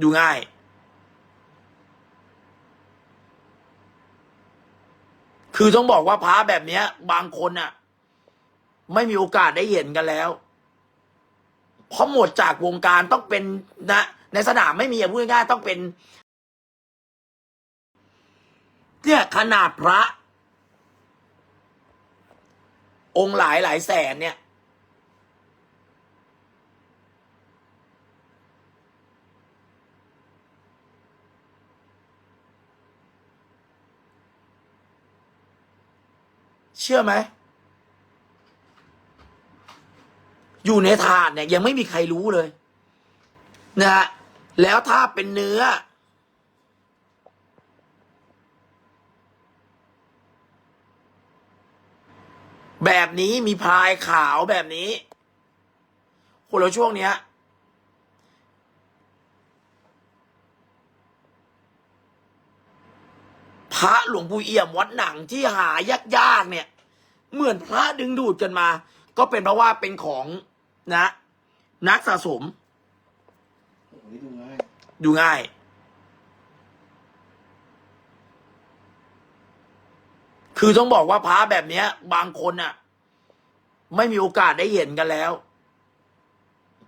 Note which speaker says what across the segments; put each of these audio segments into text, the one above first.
Speaker 1: ดูง่าย คือต้องบอกว่าพระแบบเนี้ย บางคนอะไม่มีโอกาสได้เห็นกันแล้ว เพราะหมดจากวงการต้องเป็นนะ ในสนามไม่มีอะพูดง่ายต้องเป็น เนี่ยขนาดพระ องค์หลายหลายแสนเนี่ย เชื่อไหม อยู่ในถาดเนี่ย ยังไม่มีใครรู้เลย นะฮะแล้วถ้าเป็นเนื้อ แบบนี้มีพลายขาวแบบนี้คนเราช่วงเนี้ยพระหลวงปู่เอี่ยมวัดหนังที่หายากๆเนี่ย เหมือนพระดึงดูดกันมา ก็เป็นเพราะว่าเป็นของนะ นักสะสม
Speaker 2: โอ้ยดูง่าย
Speaker 1: ดูง่าย คือต้องบอกว่าพระแบบเนี้ย บางคนอะไม่มีโอกาสได้เห็นกันแล้ว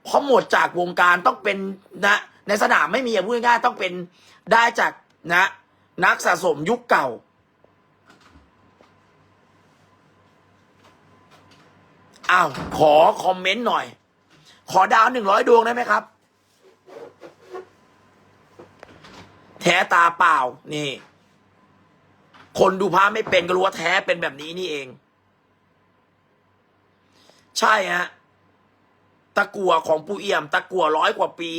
Speaker 1: เพราะหมดจากวงการต้องเป็นนะ ในสนามไม่มีอะพูดง่ายๆต้องเป็นได้จากนะ นักสะสมยุคเก่า อ้าวขอคอมเมนต์หน่อย ขอดาวหนึ่งร้อยดวงได้ไหมครับ แท้ตาเปล่า นี่ คนดูพระไม่เป็นก็รู้ว่าแท้เป็นแบบนี้นี่เอง ใช่ฮะตะกัวของปูเอี่ยม ตะกัวร้อยกว่าปี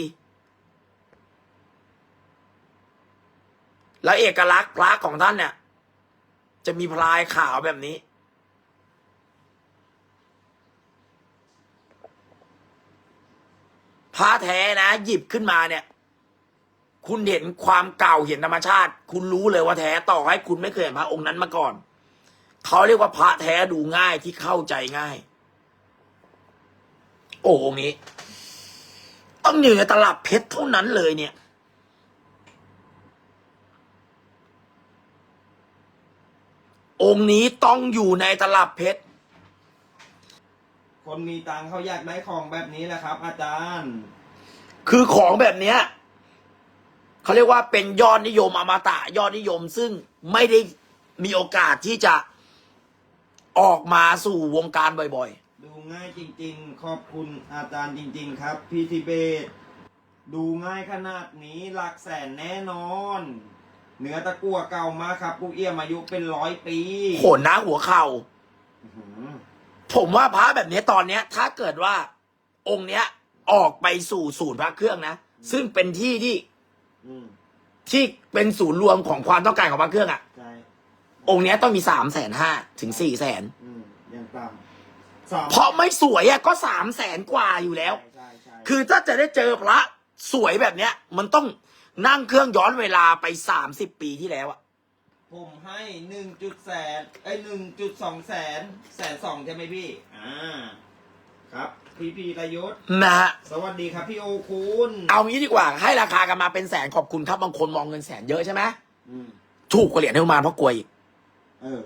Speaker 1: แล้วเอกลักษณ์พระของท่านเนี่ย จะมีพลายขาวแบบนี้ พระแท้นะ หยิบขึ้นมาเนี่ย คุณเห็นความเก่าเห็นธรรมชาติ คุณรู้เลยว่าแท้ต่อให้คุณไม่เคยเห็นพระองค์นั้นมาก่อน เขาเรียกว่าพระแท้ดูง่ายที่เข้าใจง่าย โอ้องนี้ ต้องอยู่ในตลับเพชรเท่านั้นเลยเนี่ยองค์นี้ต้องอยู่ในตลับเพชร
Speaker 2: คนมีตังค์เขาอยากได้ของแบบนี้แหละครับ อาจารย์
Speaker 1: คือของแบบเนี้ยเขาเรียกว่าเป็นยอดนิยมอมตะยอดนิยม ซึ่งไม่ได้มีโอกาสที่จะออกมาสู่วงการบ่อย
Speaker 2: ดูง่ายจริง ๆ ขอบคุณอาจารย์จริง ๆ ครับ พี่ทิเบต ดูง่ายขนาดนี้หลักแสนแน่นอนเนื้อตะกั่วเก่ามากครับปุ๊กเอี่ยมอายุเป็นร้อยปี
Speaker 1: ๆ โขนหน้าหัวเข่า
Speaker 2: อื้อหือ
Speaker 1: ผมว่าพระแบบนี้ตอนเนี้ย ถ้าเกิดว่าองค์เนี้ย ออกไปสู่ศูนย์พระเครื่องนะ ซึ่งเป็นที่ที่
Speaker 2: อืม
Speaker 1: ที่เป็นศูนย์รวมของความต้องการของพระเครื่องอะ่ะ
Speaker 2: ใช่
Speaker 1: องค์เนี้ยต้องมีสามแสนห้าถึงสี่แสน
Speaker 2: อืมยังต่ำสอง
Speaker 1: เพราะไม่สวยอะ่ะก็สามแสนกว่าอยู่แล้ว
Speaker 2: ใช่ใช่
Speaker 1: คือถ้าจะได้เจอพระสวยแบบเนี้ย มันต้องนั่งเครื่องย้อนเวลาไปสามสิบปีที่แล้วอะ
Speaker 2: ผมให้หนึ่งจุดแสนไอ้หนึ่งจุดสองแสนแสนสองใช่ไหมพี่ อ่า ครับ พี่พีรยุทธ
Speaker 1: นะฮะ
Speaker 2: สวัสดีครับพี่โอคุณ
Speaker 1: เอางี้ดีกว่าให้ราคากันมาเป็นแสนขอบคุณครับบางคนมองเงินแสนเยอะใช่ไหม
Speaker 2: อืม
Speaker 1: ถูกกว่าเหรียญเทวมานเพราะกลัวอีก
Speaker 2: เออ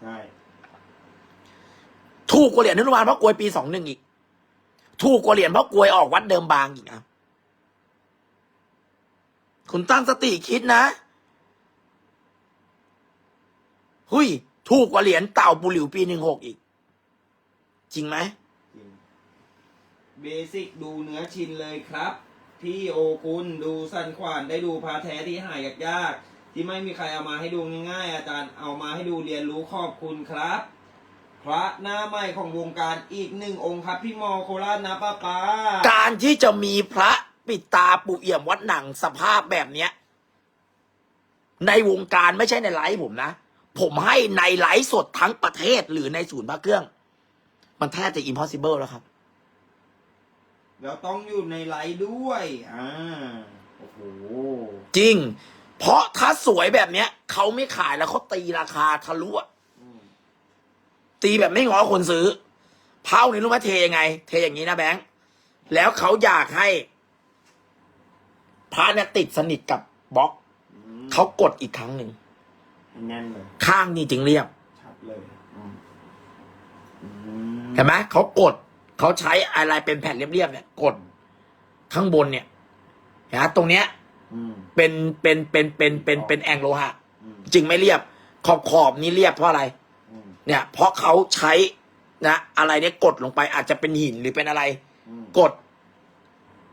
Speaker 2: ใช่
Speaker 1: ถูกกว่าเหรียญเทวมานเพราะกลัวปีสองหนึ่งอีก ถูกกว่าเหรียญเพราะกลัวออกวัดเดิมบางอีกอะคุณตั้งสติคิดนะ หุยถูกกว่าเหรียญเต่าปูหลิวปีหนึ่งหกอีก จริงไหม
Speaker 2: จริงเบสิกดูเนื้อชินเลยครับ พี่โอคุณดูสันขวานได้ดูพาแท้ที่หายยากๆที่ไม่มีใครเอามาให้ดูง่ายๆอาจารย์เอามาให้ดูเรียนรู้ขอบคุณครับ พระหน้าใหม่ของวงการอีกหนึ่งองค์ครับ พี่มอโคราชนะป้าป้า
Speaker 1: การที่จะมีพระปิดตาปูเอี่ยมวัดหนังสภาพแบบเนี้ย ในวงการไม่ใช่ในไลฟ์ผมนะ ผมให้ในไลฟ์สดทั้งประเทศหรือในศูนย์พระเครื่อง มันแทบจะ impossible แล้วครับ
Speaker 2: แล้วต้องอยู่ในไลฟ์ด้วย อ่า โอ้โห
Speaker 1: จริง เพราะถ้าสวยแบบเนี้ยเขาไม่ขายแล้วเขาตีราคาทะลุอะ
Speaker 2: อืม
Speaker 1: ตีแบบไม่ง้อคนซื้อเผานี่รู้ไหมเทยังไง เทอย่างนี้นะแบงค์แล้วเขาอยากให้พระเนี่ยติดสนิทกับบล็อก
Speaker 2: อืม
Speaker 1: เขากดอีกครั้งหนึ่ง
Speaker 2: แน่นเลย
Speaker 1: ข้างนี้จึงเรียบ
Speaker 2: ชัดเลยอืมอืม
Speaker 1: เห็นไหมเขากดเขาใช้อะไรเป็นแผ่นเรียบๆเนี่ยกดข้างบนเนี่ยเห็นไหมตรงเนี้ย
Speaker 2: อืม
Speaker 1: เป็นเป็นเป็นเป็นเป็นเป็นแองโลหะ
Speaker 2: อืม
Speaker 1: จึงไม่เรียบ ขอบขอบนี้เรียบเพราะอะไร
Speaker 2: อืม
Speaker 1: เนี่ย เพราะเขาใช้นะ อะไรเนี่ยกดลงไปอาจจะเป็นหินหรือเป็นอะไร
Speaker 2: อืม
Speaker 1: กด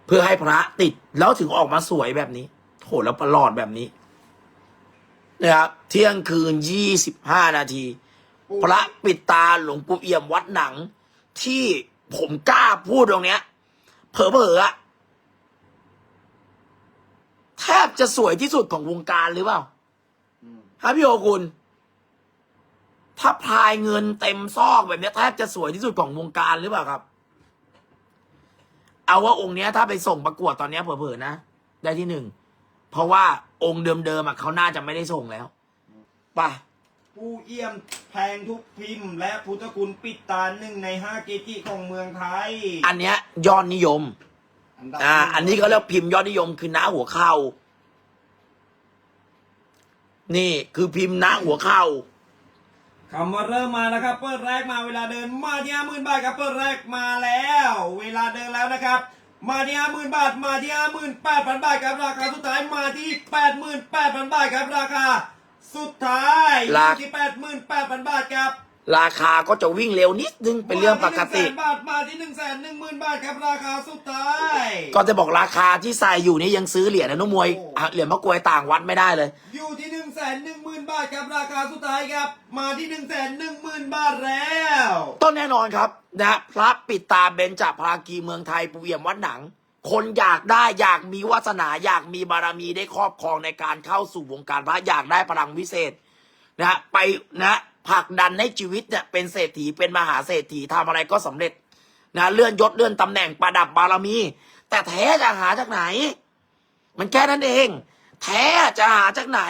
Speaker 1: เพื่อให้พระติดแล้วถึงออกมาสวยแบบนี้โหแล้วประหลอดแบบนี้ นะครับเที่ยงคืนยี่สิบห้านาที พระปิดตาหลวงปู่เอี่ยมวัดหนัง ที่ผมกล้าพูดตรงเนี้ย เผลอๆอะแทบจะสวยที่สุดของวงการหรือเปล่า
Speaker 2: อืม
Speaker 1: ฮะพี่โอคุณ ถ้าพลายเงินเต็มซอกแบบเนี้ยแทบจะสวยที่สุดของวงการหรือเปล่าครับ เอาว่าองค์เนี้ย ถ้าไปส่งประกวดตอนเนี้ยเผลอๆนะ ได้ที่หนึ่ง เพราะว่าองค์เดิมๆอะเขาน่าจะไม่ได้ส่งแล้วไป่ะ
Speaker 2: ผู้เอี่ยมแพงทุกพิมพ์ และพุทธคุณปิดตาหนึ่งในห้าเกจิของเมืองไทย
Speaker 1: อันเนี้ยยอดนิยม
Speaker 2: ดับ
Speaker 1: อ่า
Speaker 2: หง
Speaker 1: อันนี้เขาเรียกพิมพ์ยอดนิยมคือหน้าหัวเข่า นี่คือพิมพ์หน้าหัวเข่า
Speaker 2: คำว่าเริ่มมาแล้วครับ เปิดแรกมาเวลาเดินมาที่ห้าหมื่นบาทครับ เปิดแรกมาแล้ว เวลาเดินแล้วนะครับ มาที่ห้าหมื่นบาท มาที่ห้าหมื่นแปดพันบาทครับราคาสุดท้ายมาที่แปดหมื่นแปดพันบาทครับราคา สุดท้าย
Speaker 1: รา
Speaker 2: อยู่ที่แปดหมื่นแปดพันบาทครับ
Speaker 1: ราคาก็จะวิ่งเร็วนิดนึงเป็นเรื่องปกติ
Speaker 2: มาที่หนึ่งแสนบาทมาที่หนึ่งแสนหนึ่งหมื่นบาทครับราคาสุดท้าย
Speaker 1: ก็จะบอกราคาที่ใส่อยู่นี่ยังซื้อเหรียญอนุมวย
Speaker 2: โอ้
Speaker 1: อะเหรียญมะกรวยต่างวัดไม่ได้เลย
Speaker 2: อยู่ที่หนึ่งแสนหนึ่งหมื่นบาทครับราคาสุดท้ายครับ มาที่หนึ่งแสนหนึ่งหมื่นบาทแล้ว
Speaker 1: ต้นแน่นอนครับนะพระปิดตาเบญจภากีเมืองไทยปูเอี่ยมวัดหนัง คนอยากได้อยากมีวาสนาอยากมีบารมีได้ครอบครองในการเข้าสู่วงการพระอยากได้พลังวิเศษนะไปนะ ผลักดันให้ชีวิตเนี่ยเป็นเศรษฐีเป็นมหาเศรษฐีทำอะไรก็สำเร็จนะเลื่อนยศเลื่อนตำแหน่งประดับบารมี แต่แท้จะหาจากไหน มันแค่นั้นเอง แท้จะหาจากไหน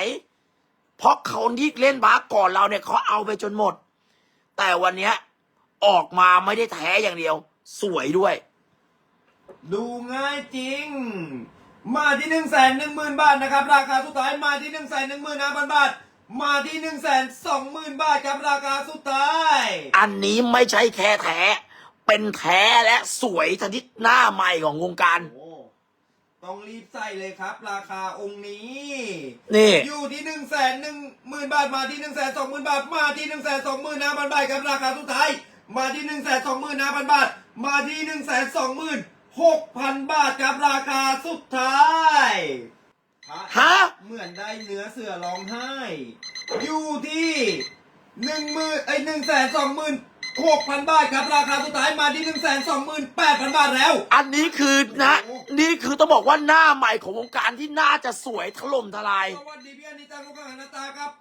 Speaker 1: เพราะคนที่เล่นบาสก่อนเราเนี่ยเขาเอาไปจนหมด แต่วันเนี้ยออกมาไม่ได้แท้อย่างเดียว สวยด้วย
Speaker 2: ดูง่ายจริง มาที่หนึ่งแสนหนึ่งหมื่นบาทนะครับ ราคาสุดท้ายมาที่หนึ่งแสนหนึ่งหมื่นห้าพันบาท มาที่หนึ่งแสนสองหมื่นบาทครับราคาสุดท้าย
Speaker 1: อันนี้ไม่ใช่แค่แท้ เป็นแท้และสวยชนิดหน้าใหม่ของวงการ
Speaker 2: โอ้ต้องรีบใส่เลยครับ ราคาองค์นี้
Speaker 1: นี่
Speaker 2: อยู่ที่หนึ่งแสนหนึ่งหมื่นบาทมาที่หนึ่งแสนสองหมื่นบาทมาที่หนึ่งแสนสองหมื่นห้าพันบาทครับราคาสุดท้าย มาที่หนึ่งแสนสองหมื่นห้าพันบาท มาที่หนึ่งแสนสองหมื่นหกพันบาทครับราคาสุดท้ายพระ
Speaker 1: ฮะ
Speaker 2: เหมือนได้เนื้อเสือร้องไห้ อยู่ที่หนึ่งหมื่นไอยหนึ่งแสนสองหมื่นหกพันบาทครับ ราคาสุดท้ายมาที่หนึ่งแสนสองหมื่นแปดพันบาทแล้ว
Speaker 1: อันนี้คือนะ
Speaker 2: โอ้
Speaker 1: นี่คือต้องบอกว่าหน้าใหม่ของวงการที่น่าจะสวยถล่มทลาย
Speaker 2: สวัสดีพี่อนิจจังกุกังอนัตตาครับ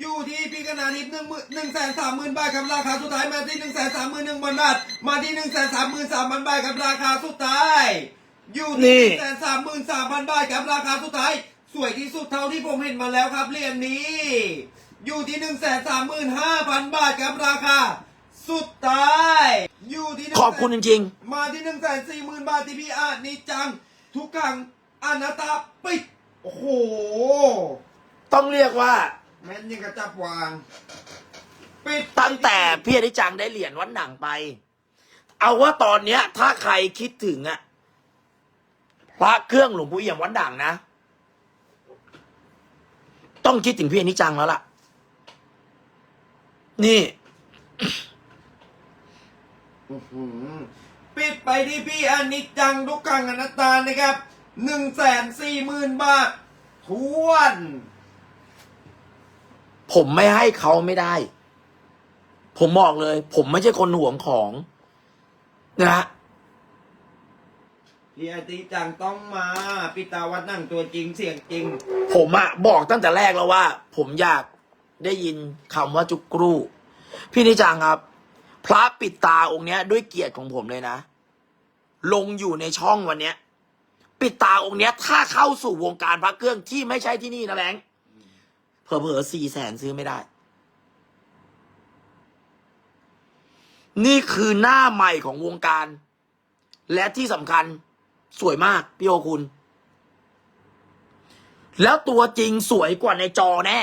Speaker 2: อยู่ที่พี่กนาทิพย์หนึ่งหมื่นหนึ่งแสนสามหมื่นบาทครับราคาสุดท้ายมาที่หนึ่งแสนสามหมื่นหนึ่งพันบาท มาที่หนึ่งแสนสามหมื่นสามพันบาทครับราคาสุดท้าย อยู่
Speaker 1: นี่
Speaker 2: ที่หนึ่งแสนสามหมื่นสามพันบาทครับราคาสุดท้าย สวยที่สุดเท่าที่ผมเห็นมาแล้วครับเหรียญนี้ อยู่ที่หนึ่งแสนสามหมื่นห้าพันบาทครับราคา สุดท้าย อยู่ที่100,000
Speaker 1: ขอบคุณจริง
Speaker 2: มาที่หนึ่งแสนสี่หมื่นบาทที่พี่อานิจจัง ทุกขังอนัตตาปิด โอ้โห
Speaker 1: ๆ ต้องเรียกว่า
Speaker 2: แม่นยังกระจับวาง ปิด
Speaker 1: ตั้งแต่พี่อนิจังได้เหรียญวัดหนังไป เอาว่าตอนเนี้ย ถ้าใครคิดถึงอะ พระเครื่องหลวงปู่เอี่ยมวัดด่างนะ ต้องคิดถึงพี่อนิจังแล้วล่ะ นี่
Speaker 2: อื้อหือปิดไปที่พี่อานิจจังทุกขังอนัตตานะครับหนึ่งแสนสี่หมื่นบาททวน
Speaker 1: ผมไม่ให้เขาไม่ได้ ผมบอกเลย ผมไม่ใช่คนห่วงของ นะฮะ
Speaker 2: พี่อานิจังต้องมาปิตาวัดนั่งตัวจริงเสียงจริง
Speaker 1: ผมอะบอกตั้งแต่แรกแล้วว่า ผมอยากได้ยินคำว่าจุกรูพี่นิจังครับ พระปิดตาองค์เนี้ย ด้วยเกียรติของผมเลยนะ ลงอยู่ในช่องวันเนี้ย ปิดตาองค์เนี้ย ถ้าเข้าสู่วงการพระเครื่องที่ไม่ใช่ที่นี่นะแบงค์เผลอๆสี่แสนซื้อไม่ได้ นี่คือหน้าใหม่ของวงการ และที่สำคัญ สวยมาก พี่โอคุณ แล้วตัวจริงสวยกว่าในจอแน่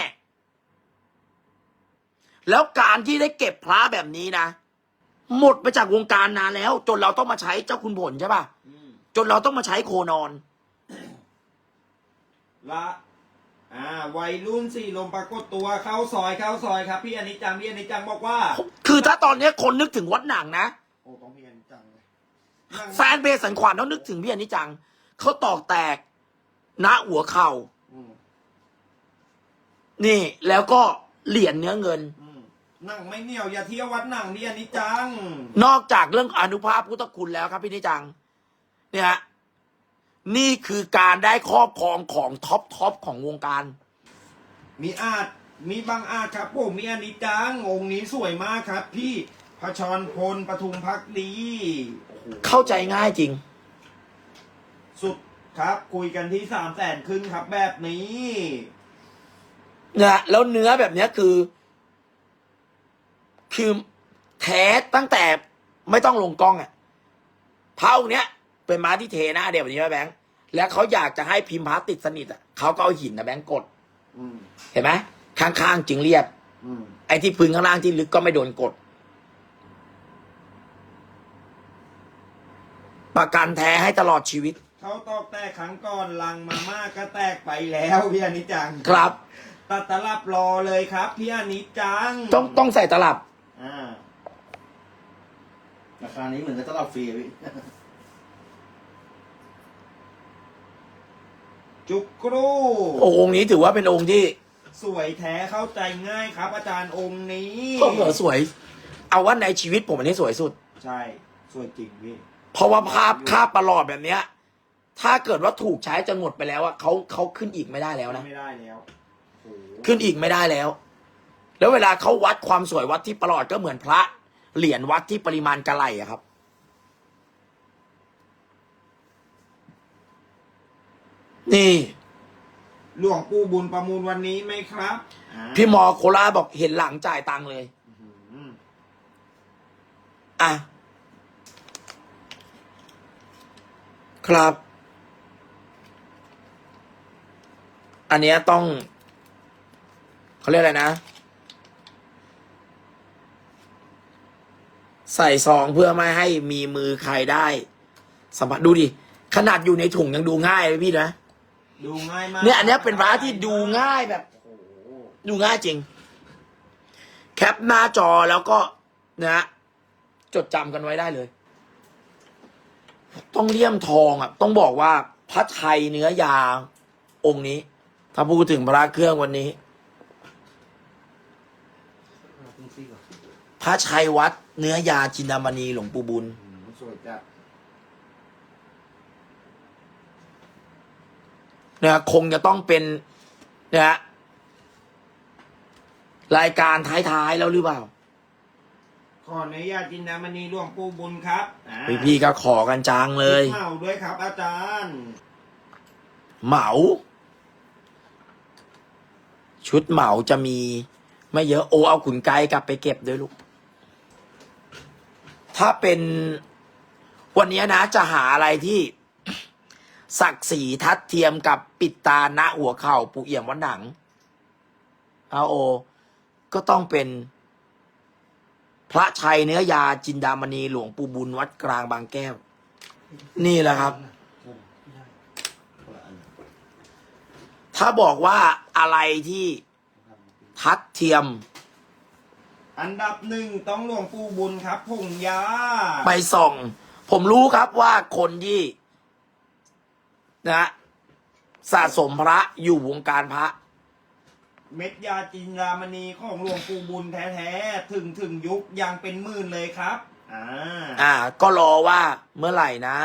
Speaker 1: แล้วการที่ได้เก็บพระแบบนี้นะ หมดไปจากวงการนานแล้ว จนเราต้องมาใช้เจ้าคุณผลใช่ป่ะ
Speaker 2: อืม
Speaker 1: จนเราต้องมาใช้โคนอน
Speaker 2: ละอ่าวัยรุ่นสี่ลมปรากฏตัวเข้าซอยเข้าซอยครับ พี่อนิจจังพี่อนิจจังบอกว่า
Speaker 1: คือถ้าตอนนี้คนนึกถึงวัดหนังนะ
Speaker 3: โอ้ต้องเพียนจังเลย
Speaker 2: นั่ง
Speaker 1: แฟนเพจสันขวานต้องนึกถึงพี่อนิจจัง เขาตอกแตกณหัวเข่า
Speaker 3: อืม
Speaker 1: นี่ แล้วก็เหรียญเนื้อเงิน
Speaker 2: อืมนั่งไม่เหนียวอย่าเที่ยววัดหนังพี่อนิจจัง
Speaker 1: นอกจากเรื่องอนุภาพพุทธคุณแล้วครับพี่นิจัง เนี่ยฮะนี่คือการได้ครอบครองของท็อปท็อปของวงการ
Speaker 2: มีอาจมีบางอาจครับผมมีอนิจจังองค์นี้สวยมากครับ พี่พชรพลปทุมพักดีโอ้โห
Speaker 1: เข้าใจง่ายจริง
Speaker 2: สุดครับ คุยกันที่สามแสนครึ่งครับแบบนี้
Speaker 1: นะแล้วเนื้อแบบเนี้ยคือ คือแท้ตั้งแต่ไม่ต้องลงกล้องอะพระองค์เนี้ย เป็นม้าที่เทหน้าเดียวแบบนี้ไหมแบงค์แล้วเขาอยากจะให้พิมพ์พระติดสนิทอะเขาก็เอาหินนะแบงค์กด
Speaker 2: อืม
Speaker 1: เห็นไหมข้างๆจึงเรียบ
Speaker 2: อืม
Speaker 1: ไอ้ที่พื้นข้างล่างที่ลึกก็ไม่โดนกด ประกันแท้ให้ตลอดชีวิต
Speaker 2: เขาตอกแตกครั้งก่อนลังมาม่าก็แตกไปแล้วพี่อนิจจัง
Speaker 1: ครับ
Speaker 2: ตัดตลับรอเลยครับพี่อนิจจัง
Speaker 1: ต้องต้องใส่ตลับ
Speaker 2: อ่า
Speaker 3: ราคานี้เหมือนจะตลับฟรีอะพี่
Speaker 2: จุกกรู
Speaker 1: โอ้องค์นี้ถือว่าเป็นองค์ที่
Speaker 2: สวยแท้เข้าใจง่ายครับ อาจารย์องค์นี้
Speaker 1: ก็เหอสวย เอาว่าในชีวิตผมอันนี้สวยสุด
Speaker 2: ใช่ สวยจริงพี่
Speaker 1: เพราะว่าภาพคาบประหลอดแบบเนี้ย ถ้าเกิดว่าถูกใช้จนหมดไปแล้วอะเขาเขาขึ้นอีกไม่ได้แล้วนะ
Speaker 2: ไม่ได้แล้วโอ้โห
Speaker 1: ขึ้นอีกไม่ได้แล้ว แล้วเวลาเขาวัดความสวยวัดที่ประหลอดก็เหมือนพระ เหรียญวัดที่ปริมาณกะไหลอะครับ นี่
Speaker 2: หลวงปู่บุญประมูลวันนี้ไหมครับอ่า
Speaker 1: พี่มอโคราชบอกเห็นหลังจ่ายตังค์เลย
Speaker 2: อืม
Speaker 1: อะ ครับ อันเนี้ยต้องเขาเรียกอะไรนะ ใส่ซองเพื่อไม่ให้มีมือใครได้ สัมผัสดูดิ ขนาดอยู่ในถุงยังดูง่ายเลยพี่นะ
Speaker 2: ดูง่ายมาก
Speaker 1: เนี่ยอันเนี้ยเป็นพระที่ดูง่ายแบบ
Speaker 2: โอ้โห
Speaker 1: ดูง่ายจริง แคปหน้าจอแล้วก็นะฮะจดจำกันไว้ได้เลย ต้องเลี่ยมทองอะ ต้องบอกว่าพระไทยเนื้อยาองค์นี้ ถ้าพูดถึงพระเครื่องวันนี้ พระชัยวัดเนื้อยาจินดามณีหลวงปู่บุญ
Speaker 3: อืมสวยจัด
Speaker 1: นะคงจะต้องเป็นนะฮะรายการท้ายๆแล้วหรือเปล่า
Speaker 2: ขออนุญาตจินดามณีหลวงปู่บุญครับอ่า
Speaker 1: พี่ๆก็ขอกันจังเลย
Speaker 2: เมาด้วยครับ อาจารย์
Speaker 1: เหมา ชุดเหมาจะมี ไม่เยอะโอเอาขุนไกกลับไปเก็บด้วยลูก ถ้าเป็นวันนี้นะจะหาอะไรที่ ศักดิ์ศรีทัดเทียมกับปิดตาณหัวเข่าปูเอี่ยมวัดหนัง เอาโอ ก็ต้องเป็น พระชัยเนื้อยาจินดามณีหลวงปู่บุญวัดกลางบางแก้ว นี่แหละครับ
Speaker 3: โอ้ไม่ได้คนละอัน
Speaker 1: ถ้าบอกว่าอะไรที่ทัดเทียม
Speaker 2: อันดับหนึ่งต้องหลวงปู่บุญครับผงยา
Speaker 1: ไปส่อง ผมรู้ครับว่าคนที่นะสะสมพระอยู่วงการพระ
Speaker 2: เม็ดยาจินดามณีของหลวงปู่บุญแท้ๆ ถึงถึงยุคยังเป็นหมื่นเลยครับ อ่า
Speaker 1: อ่า ก็รอว่าเมื่อไหร่นะ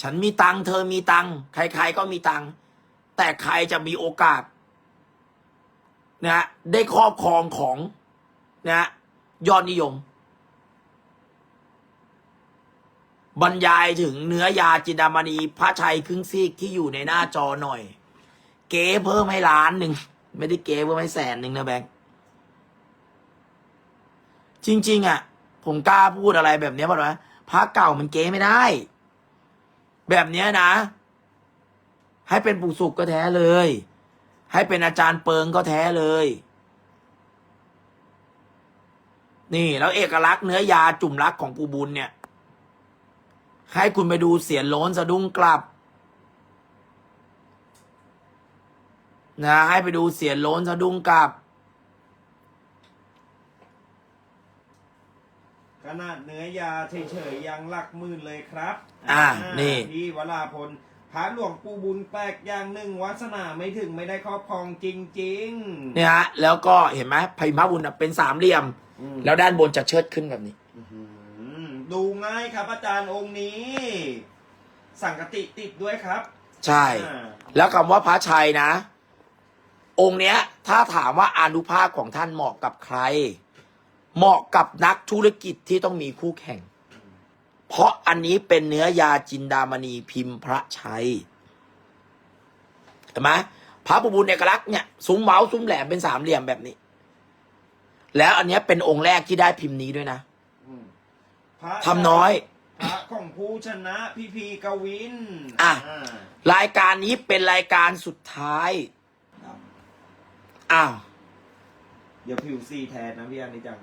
Speaker 1: ฉันมีตังค์เธอมีตังค์ใคร ๆ ก็มีตังค์แต่ใครจะมีโอกาสนะได้ครอบครองของนะยอดนิยม บรรยายถึงเนื้อยาจินดามณีพระชัยครึ่งซีกที่อยู่ในหน้าจอหน่อย เก๋เพิ่มให้ล้านหนึ่งไม่ได้เก๋เพิ่มให้แสนหนึ่งนะแบงค์จริง ๆ อะ ผมกล้าพูดอะไรแบบเนี้ยเพราะว่าพระเก่ามันเก๋ไม่ได้ แบบเนี้ยนะ ให้เป็นปู่สุกก็แท้เลย ให้เป็นอาจารย์เปิงก็แท้เลย นี่แล้วเอกลักษณ์เนื้อยาจุ่มรักของปูบุญเนี่ย ให้คุณไปดูเสียนโล้นสะดุ้งกลับ นะให้ไปดูเสียนโล้นสะดุ้งกลับ
Speaker 2: ขนาดเนื้อยาเฉยๆยังหลักหมื่นเลยครับ
Speaker 1: อ่านี่
Speaker 2: พี่วราพลพระหลวงปู่บุญแปลกอย่างหนึ่งวัสนาไม่ถึงไม่ได้ครอบครองจริงๆ
Speaker 1: เนี่ยฮะแล้วก็เห็นไหมพิมพ์พระบุญน่ะเป็นสามเหลี่ยม
Speaker 2: อืม
Speaker 1: แล้วด้านบนจะเชิดขึ้นแบบนี้
Speaker 3: อื้อหือ
Speaker 2: อืมดูง่ายครับอาจารย์องค์นี้ สังกติติดด้วยครับ
Speaker 1: ใช่
Speaker 2: อ่า
Speaker 1: แล้วคำว่าพระชัยนะ องค์เนี้ย ถ้าถามว่าอานุภาพของท่านเหมาะกับใคร เหมาะกับนักธุรกิจที่ต้องมีคู่แข่ง เพราะอันนี้เป็นเนื้อยาจินดามณีพิมพ์พระชัยเห็นไหมพระประบุญเอกลักษณ์เนี่ยซุ้มเว้าซุ้มแหลมเป็นสามเหลี่ยมแบบนี้ แล้วอันเนี้ยเป็นองค์แรกที่ได้พิมพ์นี้ด้วยนะ
Speaker 2: อืมพระ
Speaker 1: ทำน้อย
Speaker 2: พระของผู้ชนะพีพีกวิน
Speaker 1: อะา
Speaker 2: รา
Speaker 1: ยการนี้เป็นรายการสุดท้าย
Speaker 2: ครับ
Speaker 1: อ้าว
Speaker 2: เดี๋ยวผิวซีแทนนะพี่อันนี้จัง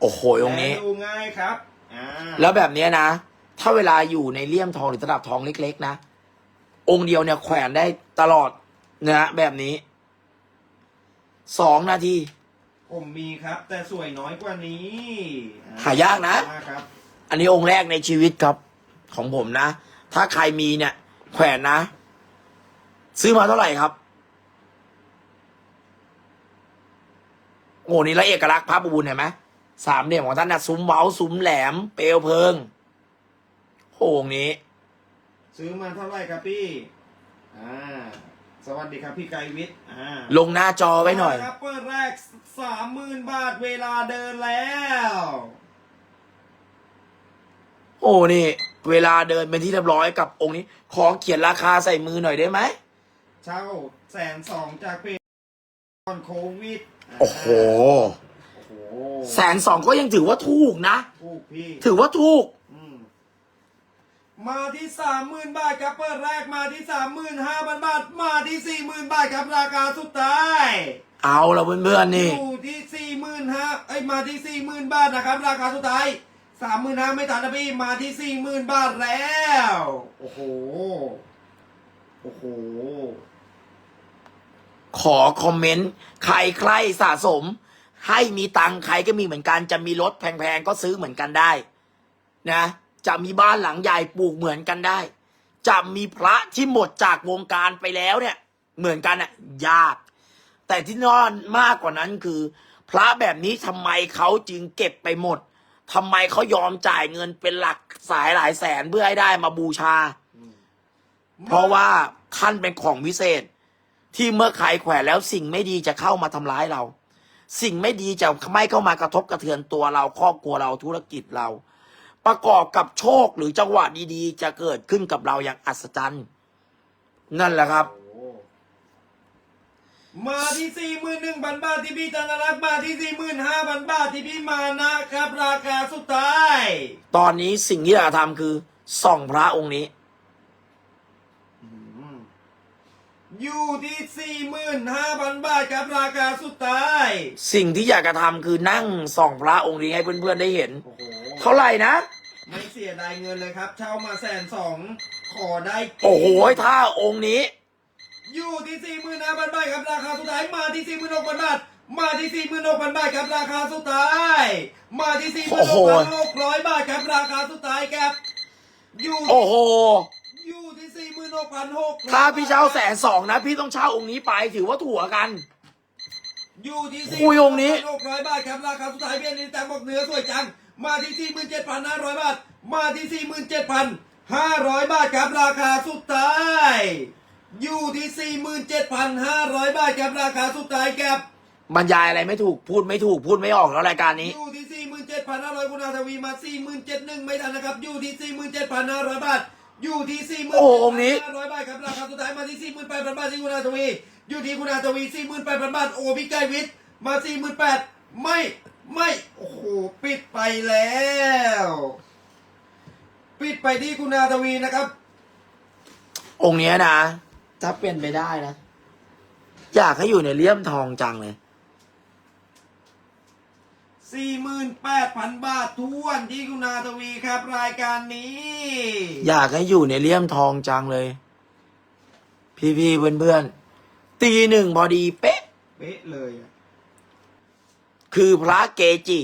Speaker 1: โอ้โหองค์นี้
Speaker 2: และดูง่ายครับอ่า
Speaker 1: แล้วแบบเนี้ยนะ ถ้าเวลาอยู่ในเลี่ยมทองหรือตลับทองเล็กๆนะ องค์เดียวเนี่ยแขวนได้ตลอดนะแบบนี้ สองนาที
Speaker 2: ผมมีครับ แต่สวยน้อยกว่านี้
Speaker 1: หายากนะ
Speaker 2: มากครับ
Speaker 1: อันนี้องค์แรกในชีวิตครับ ของผมนะ ถ้าใครมีเนี่ย แขวนนะ ซื้อมาเท่าไหร่ครับ โอ้นี่แล้วเอกลักษณ์พระประบุญเห็นไหมสามเหลี่ยมของท่านนะซุ้มเว้าซุ้มแหลม เปลวเพลิงโอ้องค์นี้
Speaker 2: ซื้อมาเท่าไหร่ครับพี่ อ่า สวัสดีครับพี่ไกรวิทย์ อ่า
Speaker 1: ลงหน้าจอไว้หน่อย
Speaker 2: ครับเปิดแรกสามหมื่นบาทเวลาเดินแล้ว
Speaker 1: โอ้นี่ เวลาเดินเป็นที่เรียบร้อยกับองค์นี้ ขอเขียนราคาใส่มือหน่อยได้ไหม
Speaker 2: เช่าแสนสองจากเพจ ก่อนโควิด
Speaker 1: โอ้โห
Speaker 2: โอ้โห
Speaker 1: แสนสองก็ยังถือว่าถูกนะ
Speaker 2: ถูกพี่
Speaker 1: ถือว่าถูก
Speaker 2: อืมมาที่สามหมื่นบาทครับเปิดแรกมาที่สามหมื่นห้าพันบาท มาที่สี่หมื่นบาทครับราคาสุดท้าย
Speaker 1: เอาละเพื่อนๆนี่
Speaker 2: อยู่ที่สี่หมื่นห้าไอยมาที่สี่หมื่นบาทนะครับราคาสุดท้ายสามหมื่นห้าไม่ทันนะพี่มาที่สี่หมื่นบาทแล้ว โอ้โห โอ้โห
Speaker 1: ขอคอมเมนต์ใครใครสะสม ให้มีตังค์ใครก็มีเหมือนกันจะมีรถแพงๆก็ซื้อเหมือนกันได้ นะ จะมีบ้านหลังใหญ่ปลูกเหมือนกันได้ จะมีพระที่หมดจากวงการไปแล้วเนี่ย เหมือนกันอะยาก แต่ที่นอนมากกว่านั้นคือ พระแบบนี้ทำไมเขาจึงเก็บไปหมดทำไมเขายอมจ่ายเงินเป็นหลักสายหลายแสนเพื่อให้ได้มาบูชา เพราะว่าท่านเป็นของวิเศษ ที่เมื่อใครแขวนแล้วสิ่งไม่ดีจะเข้ามาทำร้ายเรา สิ่งไม่ดีจะไม่เข้ามากระทบกระเทือนตัวเราครอบครัวเราธุรกิจเรา ประกอบกับโชคหรือจังหวะดีๆ จะเกิดขึ้นกับเราอย่างอัศจรรย์ นั่นแหละครับ
Speaker 2: มาที่สี่หมื่นหนึ่งพันบาทที่พี่ธนรักษ์มาที่สี่หมื่นห้าพันบาทที่พี่มานะครับ ราคาสุดท้าย
Speaker 1: ตอนนี้สิ่งที่เราทำคือส่องพระองค์นี้
Speaker 2: อยู่ที่สี่หมื่นห้าพันบาทครับราคาสุดท้าย
Speaker 1: สิ่งที่อยากจะทำคือนั่งส่องพระองค์นี้ให้เพื่อนๆได้เห็น
Speaker 2: โอ้โห
Speaker 1: เท่าไหร่นะ
Speaker 2: ไม่เสียดายเงินเลยครับ เช่ามาแสนสองขอได้
Speaker 1: โอ้โหถ้าองค์นี้
Speaker 2: อยู่ที่สี่หมื่นห้าพันบาทครับราคาสุดท้ายมาที่สี่หมื่นหกพันบาทมาที่สี่หมื่นหกพันบาทครับราคาสุดท้าย มาที่สี่หมื่นหกพันหกร้อยบาทครับราคาสุดท้ายครับอยู่
Speaker 1: โอ้โห
Speaker 2: อยู่ที่ สี่หมื่นหกพันหก
Speaker 1: ถ้าพี่เช่าแสนสองนะ พี่ต้องเช่าองค์นี้ไปถือว่าถั่วกัน
Speaker 2: อยู่ที่
Speaker 1: คุ
Speaker 2: สี่
Speaker 1: ยองค์นี้
Speaker 2: หกร้อยบาทครับราคาสุดท้ายเพียงนี้แต่บอกเนื้อสวยจัง มาที่สี่หมื่นเจ็ดพันห้าร้อยบาท มาที่สี่หมื่นเจ็ดพันห้าร้อยบาทครับราคาสุดท้าย อยู่ที่สี่หมื่นเจ็ดพันห้าร้อยบาทครับราคาสุดท้ายครับ
Speaker 1: บรรยายอะไรไม่ถูกพูดไม่ถูกพูดไม่ออกแล้วรายการนี้
Speaker 2: อยู่ที่สี่หมื่นเจ็ดพันห้าร้อยคุณอาทวีมาสี่หมื่นเจ็ดหนึ่งไม่ทันนะครับ อยู่ที่สี่หมื่นเจ็ดพันห้าร้อยบาท อยู่ที่สี่หมื่น
Speaker 1: โอ้องค์นี้
Speaker 2: ห้าร้อยบาทครับราคาสุดท้ายมาที่สี่หมื่นแปดพันบาทที่คุณอาทวี อยู่ที่คุณอาทวีสี่หมื่นแปดพันบาทโอ้พี่ไก่วิทย์มาสี่หมื่นแปดไม่ไม่โอ้โหปิดไปแล้ว ปิดไปที่คุณอาทวีนะครับ
Speaker 1: องค์เนี้ยนะ ถ้าเป็นไปได้นะ อยากให้อยู่ในเลี่ยมทองจังเลย
Speaker 2: สี่หมื่นแปดพันบาททวนที่คุณนาทวีครับรายการนี้
Speaker 1: อยากให้อยู่ในเลี่ยมทองจังเลย พี่ๆเพื่อนๆตีหนึ่งพอดีเป๊ะ
Speaker 2: เป๊ะเลยอะ
Speaker 1: คือพระเกจิ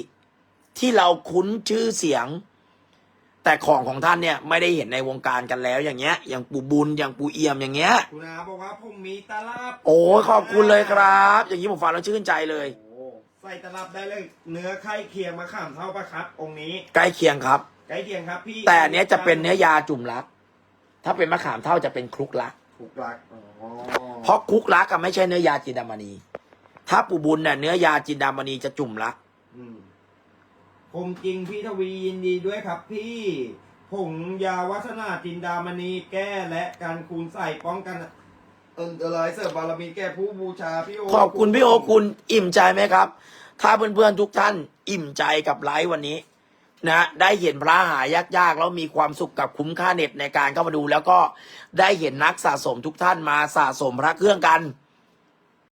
Speaker 1: ที่เราคุ้นชื่อเสียง แต่ของของท่านเนี่ย ไม่ได้เห็นในวงการกันแล้วอย่างเงี้ย อย่างปู่บุญอย่างปู่เอี่ยมอย่างเงี้ย
Speaker 2: คุณนาบอกว่าผมมีตลับ
Speaker 1: โอ้ยขอบคุณเลยครับ อย่างนี้ผมฟังแล้วชื่นใจเลย
Speaker 2: โอ้ ใส่ตลับได้เลยเนื้อไข่เคียงมะขามเท่าปะครับ องค์นี้
Speaker 1: ใกล้เคียงครับ
Speaker 2: ใกล้เคียงครับพี่
Speaker 1: แต่อันเนี้ยจะเป็นเนื้อยาจุ่มรัก ถ้าเป็นมะขามเท่าจะเป็นคลุกรัก
Speaker 2: ถูกหลักอ๋อ
Speaker 1: เพราะคลุกรักก็ไม่ใช่เนื้อยาจินดามณี ถ้าปู่บุญเนี่ยเนื้อยาจินดามณีจะจุ่มรัก
Speaker 2: อืมผมจริงพี่ทวียินดีด้วยครับพี่ผงยาวัฒนาจินดามณีแก้และการคูณใส่ป้องกัน อันตรายเสริมบารมีแก่ผู้บูชาพี่โอ
Speaker 1: ขอบคุณพี่โอคุณอิ่มใจไหมครับ ถ้าเพื่อนๆทุกท่านอิ่มใจกับไลฟ์วันนี้ นะได้เห็นพระหายากๆแล้วมีความสุขกับคุ้มค่าเน็ตในการเข้ามาดู แล้วก็ได้เห็นนักสะสมทุกท่านมาสะสมพระเครื่องกัน